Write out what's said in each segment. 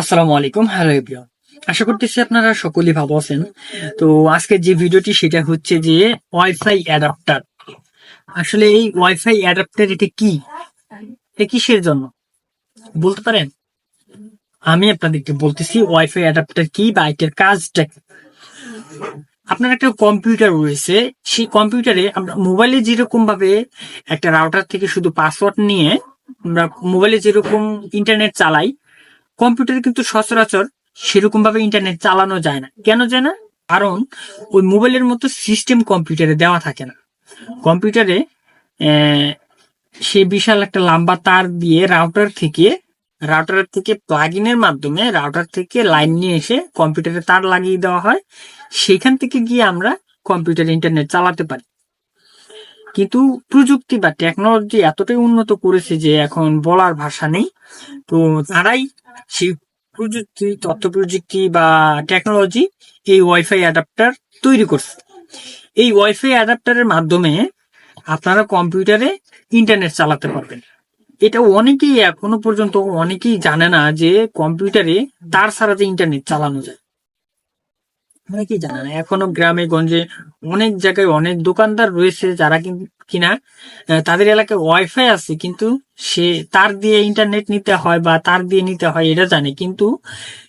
আসসালামু আলাইকুম, hello everyone. আশা করতেছি আপনারা সকলেই ভালো আছেন। তো আজকে যে ভিডিওটি, সেটা হচ্ছে যে ওয়াইফাই অ্যাডাপ্টার। আসলে এই ওয়াইফাই অ্যাডাপ্টার এটা কি? এটা কিসের জন্য? বলতে পারেন? আমি আপনাদেরকে বলতেছি, ওয়াইফাই অ্যাডাপ্টার কি বা এটার কাজটা আপনার একটা কম্পিউটার রয়েছে, সেই কম্পিউটারে আমরা মোবাইলে যেরকম ভাবে একটা রাউটার থেকে শুধু পাসওয়ার্ড নিয়ে আমরা মোবাইলে যেরকম ইন্টারনেট চালাই কম্পিউটারে কিন্তু সচরাচর সেরকম ভাবে ইন্টারনেট চালানো যায় না। কেন যায় না? কারণ ওই মোবাইলের মতো সিস্টেম কম্পিউটারে দেওয়া থাকে না। কম্পিউটারে সে বিশাল একটা লম্বা তার দিয়ে রাউটার থেকে রাউটার থেকে প্লাগ ইনের মাধ্যমে রাউটার থেকে লাইন নিয়ে এসে কম্পিউটারে তার লাগিয়ে দেওয়া হয়। সেখান থেকে গিয়ে আমরা কম্পিউটার ইন্টারনেট চালাতে পারি। কিন্তু প্রযুক্তি বা টেকনোলজি এতটাই উন্নত করেছে যে এখন বলার ভাষা নেই। তো তারাই প্রযুক্তি তথ্য প্রযুক্তি বা টেকনোলজি এই ওয়াইফাই অ্যাডাপ্টার তৈরি করছে। এই ওয়াইফাই অ্যাডাপ্টারের মাধ্যমে আপনারা কম্পিউটারে ইন্টারনেট চালাতে পারবেন। এটা অনেকেই এখনও পর্যন্ত অনেকেই জানে না যে কম্পিউটারে তার যে ইন্টারনেট চালানো যায়। অনেকেই জানে না এখনও গ্রামে গঞ্জে অনেক জায়গায় অনেক দোকানদার রয়েছে যারা কিন- তাদের এলাকায় ওয়াইফাই আছে কিন্তু সে তার দিয়ে ইন্টারনেট নিতে হয় বা তার দিয়ে নিতে হয় এটা জানে। কিন্তু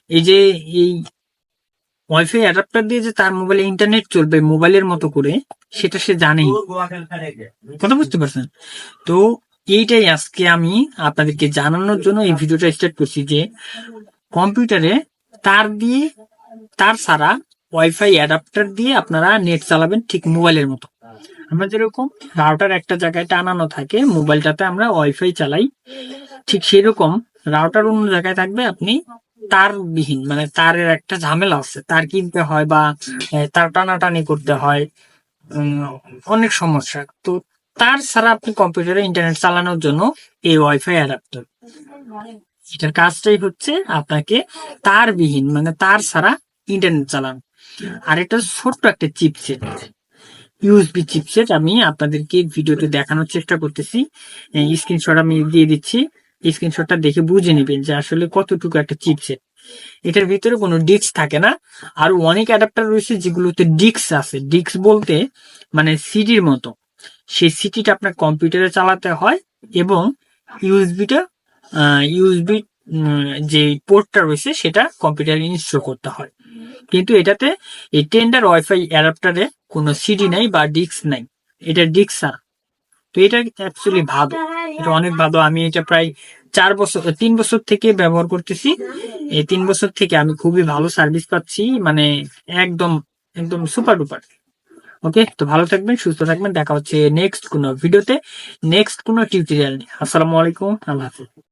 এই যে এই ওয়াইফাই অ্যাডাপ্টার দিয়ে যে তার মোবাইলে ইন্টারনেট চলবে মোবাইলের মতো করে সেটা সে জানেই। কথা বুঝতে পারছেন? তো এইটাই আজকে আমি আপনাদেরকে জানানোর জন্য এই ভিডিওটা স্টার্ট করছি যে কম্পিউটারে তার দিয়ে তার ছাড়া ওয়াইফাই অ্যাডাপ্টার দিয়ে আপনারা নেট চালাবেন ঠিক মোবাইলের মতো। আমরা যেরকম রাউটার একটা জায়গায় টানানো থাকে মোবাইলটাতে আমরা ওয়াইফাই চালাই। ঠিক সেরকম রাউটার অন্য জায়গায় থাকবে, আপনি তার বিহীন মানে তারের একটা ঝামেলা আছে। তার কিনতে হয় বা তার টানাটানি করতে হয় অনেক সমস্যা। তো তার ছাড়া আপনি কম্পিউটারে ইন্টারনেট চালানোর জন্য এই ওয়াইফাই অ্যাডাপ্টার এটার কাজটাই হচ্ছে আপনাকে তার বিহীন মানে তার ছাড়া ইন্টারনেট চালানো। আর এটা ছোট্ট একটা চিপসেট ইউএসবি চিপসেট আমি আপনাদেরকে ভিডিওতে দেখানোর চেষ্টা করতেছি। স্ক্রিনশট আমি দিয়ে দিচ্ছি। স্ক্রিনশটটা দেখে বুঝে নেবেন যে আসলে কতটুকু একটা চিপসেট এটার ভিতরে কোনো ডিস্ক থাকে না। আর অনেক অ্যাডাপ্টার রয়েছে যেগুলোতে ডিস্ক আছে। ডিস্ক বলতে মানে সিডির মতো। সেই সিটিটা আপনার কম্পিউটারে চালাতে হয় এবং ইউএসবিটা ইউএসবি যে পোর্টটা রয়েছে সেটা কম্পিউটারে ইনস্টল করতে হয়। কিন্তু এটাতে এই টেন্ডার ওয়াইফাই অ্যাডাপ্টারে কোনো সিডি নাই বা ডিস্ক নাই। এটা ডিস্ক ছাড়া। তো এটা অ্যাকচুয়ালি ভালো। এটা অনেক ভালো। আমি এটা প্রায় চার বছর, তিন বছর থেকে ব্যবহার করতেছি। এই তিন বছর থেকে আমি খুবই ভালো সার্ভিস পাচ্ছি। মানে একদম একদম সুপার ডুপার ওকে তো ভালো থাকবেন, সুস্থ থাকবেন। দেখা হচ্ছে নেক্সট কোনো ভিডিওতে নেক্সট কোনো টিউটোরিয়াল নিয়ে। আসসালামু আলাইকুম। আল্লাহ হাফিজ।